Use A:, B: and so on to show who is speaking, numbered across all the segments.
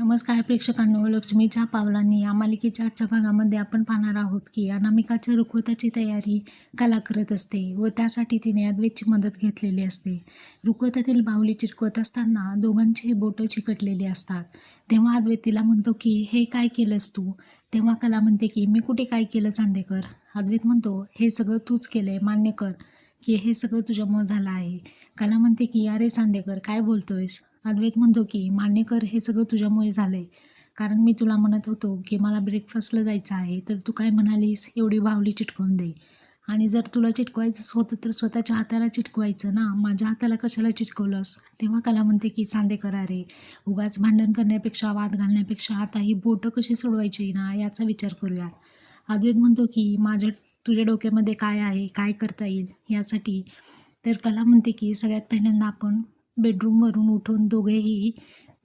A: नमस्कार प्रेक्षकांनो लक्ष्मीच्या पावलांनी या मालिकेच्या आजच्या भागामध्ये आपण पाहणार आहोत की अनामिकाच्या रुखवताची तयारी कला करत असते व त्यासाठी तिने अद्वैतची मदत घेतलेली असते. रुखवतातील बाहुली चिटकवत असताना दोघांचीही बोटं चिकटलेली असतात. तेव्हा अद्वैत तिला म्हणतो की हे काय केलंस तू? तेव्हा कला म्हणते की मी कुठे काय केलं चांदेकर? अद्वैत म्हणतो हे सगळं तूच केलंय मान्य कर. की हे सगळं तुझ्यामुळं झालं आहे. कला म्हणते की अरे चांदेकर काय बोलतोयस? अद्वैत म्हणतो की मान्यकर हे सगळं तुझ्यामुळे झालं आहे कारण मी तुला म्हणत होतो की मला ब्रेकफास्टला जायचं आहे. तर तू काय म्हणालीस? एवढी बाहुली चिटकवून दे. आणि जर तुला चिटकवायचंच होतं तर स्वतःच्या हाताला चिटकवायचं ना. माझ्या हाताला कशाला चिटकवलंस? तेव्हा कला म्हणते की चांदेकर अरे उगाच भांडण करण्यापेक्षा वाद घालण्यापेक्षा आता ही बोटं कशी सोडवायची ना याचा विचार करूयात. अद्वैत म्हणतो की माझ्या तुझ्या डोक्यामध्ये काय आहे काय करता येईल यासाठी. तर कला म्हणते की सगळ्यात पहिल्यांदा आपण बेडरूमवरून उठून दोघेही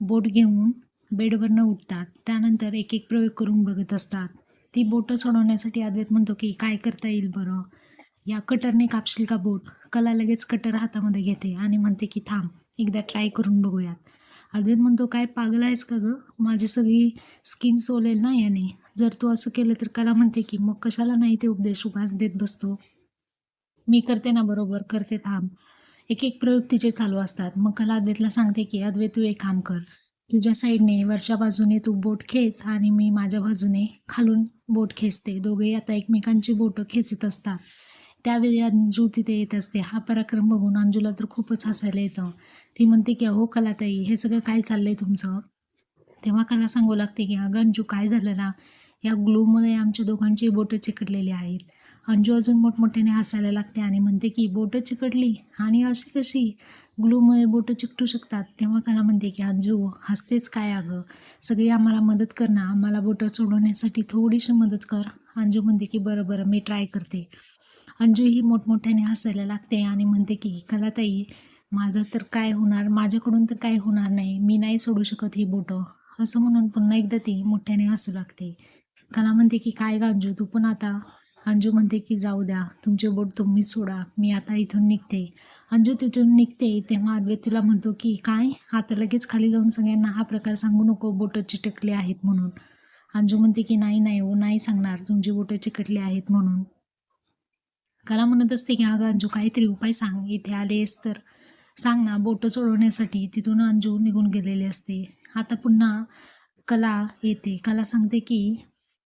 A: बोट घेऊन बेडवरनं उठतात. त्यानंतर एक एक प्रयोग करून बघत असतात. ती बोटं सोडवण्यासाठी अद्वैत म्हणतो की काय करता येईल बरं? या कटरने कापशील का बोट? कला लगेच कटर हातामध्ये घेते आणि म्हणते की थांब एकदा ट्राय करून बघूयात. अद्वैत म्हणतो काय पागल आहेस का गं? माझी सगळी स्किन सोलेल ना याने. जर तू असं केलं तर कला म्हणते की मग कशाला नाही ते उपदेश उगाच देत बसतो? मी करते ना बरोबर करते थांब एक एक प्रयोग तिचे चालू असतात. मग कला अद्वैतला सांगते की अद्वैत तू एक काम कर. तुझ्या साईडने वरच्या बाजूने तू बोट खेच आणि मी माझ्या बाजूने खालून बोट खेचते. दोघेही आता एकमेकांची बोटं खेचत असतात. त्यावेळी अंजू तिथे येत असते हा पराक्रम बघून अंजूला तर खूपच हसायला येतं. ती म्हणते की अहो कलाताई हे सगळं काय चाललंय तुमचं? तेव्हा कला सांगू लागते की अगं अंजू काय झालं ना? या ग्लूमध्ये आमच्या दोघांची बोटं चिकटलेली आहेत. अंजू अजून मोठमोठ्याने हसायला लागते आणि म्हणते की बोटं चिकटली? आणि अशी कशी? ग्लूमुळे बोटं चिकटू शकतात? तेव्हा कला म्हणते की अंजू हसतेच काय अगं? सगळी आम्हाला मदत कर ना. आम्हाला बोटं सोडवण्यासाठी थोडीशी मदत कर. अंजू म्हणते की बरं बरं मी ट्राय करते. अंजू ही मोठमोठ्याने हसायला लागते आणि म्हणते की कलाताई माझं तर काय होणार? माझ्याकडून तर काय होणार नाही? मी नाही सोडू शकत ही बोटं. असं म्हणून पुन्हा एकदा ती मोठ्याने हसू लागते. कला म्हणते की काय गांजू अंजू तू पण आता? अंजू म्हणते की जाऊ द्या तुमचे बोट तुम्ही सोडा मी आता इथून निघते. अंजू तिथून निघते तेव्हा अद्वैत तिला म्हणतो की काय? आता लगेच खाली जाऊन सगळ्यांना हा प्रकार सांगू नको बोटं चिटकले आहेत म्हणून. अंजू म्हणते की नाही नाही हो नाही सांगणार तुमची बोटं चिकटली आहेत म्हणून. कला म्हणत असते की अगं अंजू काहीतरी उपाय सांग. इथे आलेस तर सांग ना बोटं सोडवण्यासाठी तिथून अंजू निघून गेलेली असते. आता पुन्हा कला येते. कला सांगते की